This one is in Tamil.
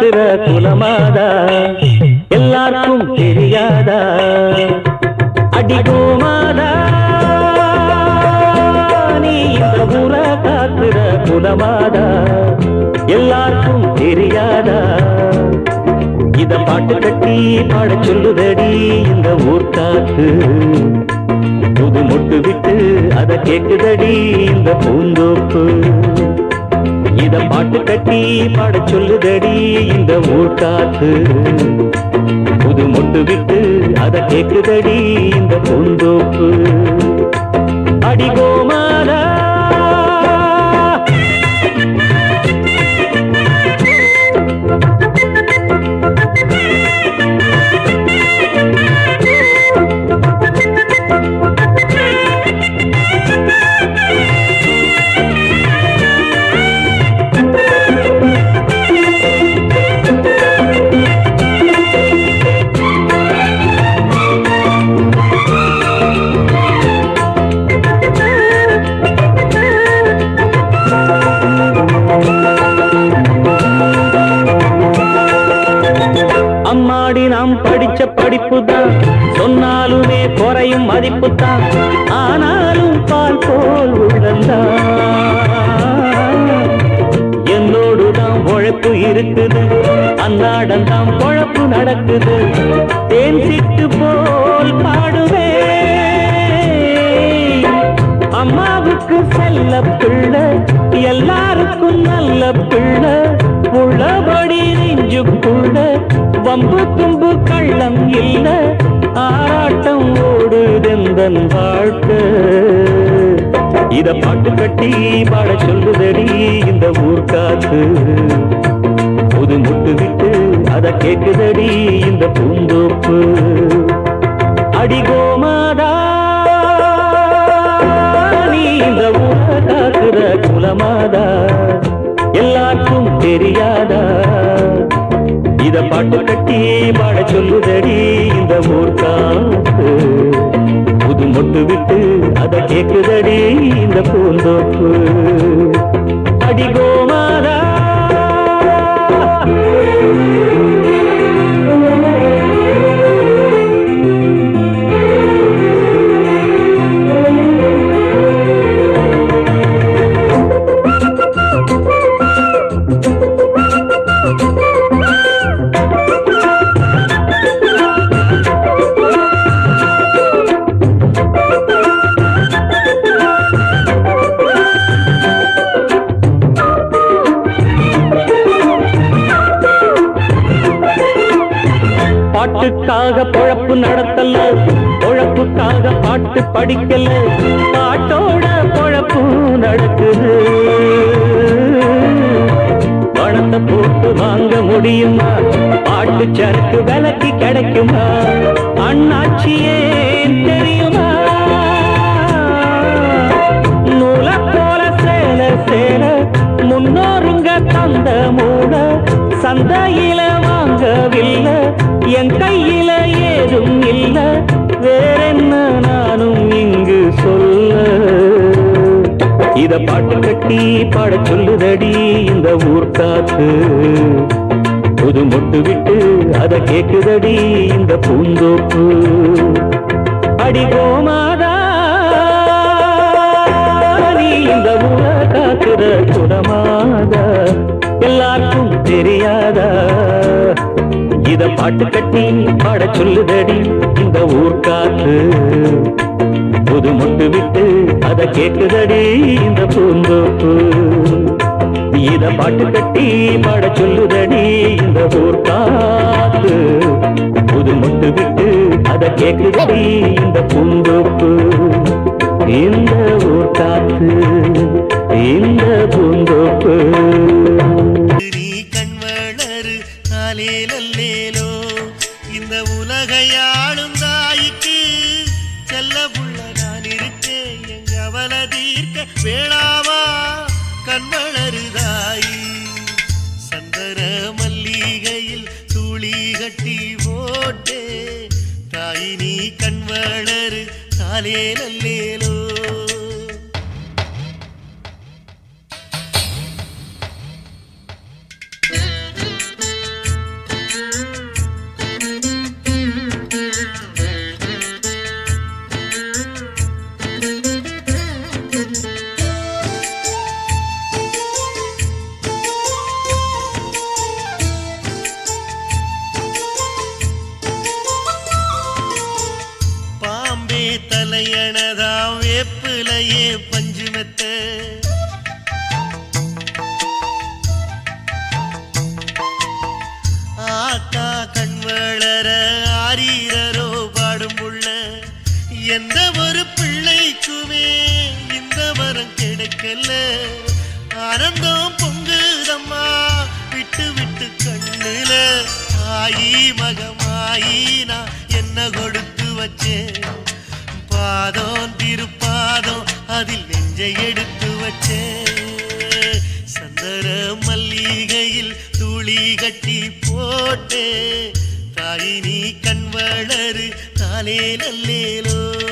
காக்குற குலமாதா எல்லாருக்கும் தெரியாதா? அடிகோமாதா நீ இந்த ஊர காக்குற குலமாதா எல்லாருக்கும் தெரியாதா? இத பாட்டு கட்டி பாட சொல்லுதடி இந்த ஊர் காத்து. புது மொட்டு விட்டு அத கேட்குதடி இந்த பூந்தோப்பு. இத பாட்டு கட்டி பாட சொல்லுதடி இந்த ஊர் காத்து. புது மொட்டு விட்டு அத கேக்குதடி இந்த பூந்தோப்பு. அடிகோ பாடி நாம் படிச்ச படிப்பு தான் சொன்னாலுமே குறையும் மதிப்பு தான் ஆனாலும் பால் போல் உள்ளந்தான் என்னோடு தான் உழைப்பு இருக்குது. அன்னாடம் தான் பொழப்பு நடக்குது. தேன் சிட்டு போல் பாடுவே. அம்மாவுக்கு செல்ல பிள்ளை எல்லாருக்கும் நல்ல பிள்ளை. உள்ளபடி நெஞ்சுக்குள்ள வம்பு தும்பு கள்ளம் இல்ல ஆராட்டம் ஓடுதெந்தன் வாழ்க்கை. இத பாட்டு கட்டி பாட சொல்லுதடி இந்த ஊர் காத்து. புது முட்டு விட்டு அத கேட்குதடி இந்த பூந்தோப்பு. அடிகோமாதா நீ இந்த ஊர காக்குற குலமாதா. எல்லாருக்கும் தெரியா இத பாட்டு கட்டி பாட சொல்லுதடி இந்த ஊர் புது மொட்டு விட்டு அத கேக்குதடி இந்த பூந்தோப்பு. அடிகோ பாட்டு படிக்கல. பாட்டோட பழப்பும் நடக்குது. பணத்தை போட்டு வாங்க முடியுமா? பாட்டு சரக்கு விலக்கி கிடைக்குமா? அண்ணாச்சியே தெரியுமா? நூல போல சேல சேல முன்னோருங்க தந்த மூட சந்தையே இத பாட்டு கட்டி பாட சொல்லுதடி இந்த ஊர் காத்து. புது மொட்டு விட்டு அத கேக்குதடி இந்த பூந்தோப்பு. அடிகோமாதா நீ இந்த ஊர காக்குற குணமாதா? எல்லாருக்கும் தெரியாதா? இத பாட்டு கட்டி பாட சொல்லுதடி இந்த ஊர் காத்து. புது முட்டு விட்டு அதை கேட்குதடி இந்த பூந்தோப்பு. இத பாட்டு கட்டி பாட சொல்லுதடி இந்த ஊர் காத்து புது முட்டு விட்டு அதை கேட்குதடி இந்த பூந்தோப்பு. இந்த ஊர் காத்து தாயி சந்தன மல்லிகையில் துளி கட்டி போட்டே. தாய் நீ காலே நல்லேலோ. தலையணதாம் வேப்பிலையே பஞ்சுமெத்த. ஆத்தா கண் வளர ஆரீரரோ பாடும் உள்ள எந்த ஒரு பிள்ளைக்குமே இந்த வரம் கிடைக்கல. ஆனந்தம் பொங்குதம்மா விட்டு விட்டு கண்ணுல ஆயி மகமாயி நான் என்ன கொடுத்து வச்சேன்? பாதம் திருப்பாதம் அதில் நெஞ்சை எடுத்து வச்சே. சந்தர மல்லிகையில் துளி கட்டி போட்டே. தாய் நீ கண் வளரு தாலே நல்லேலோ.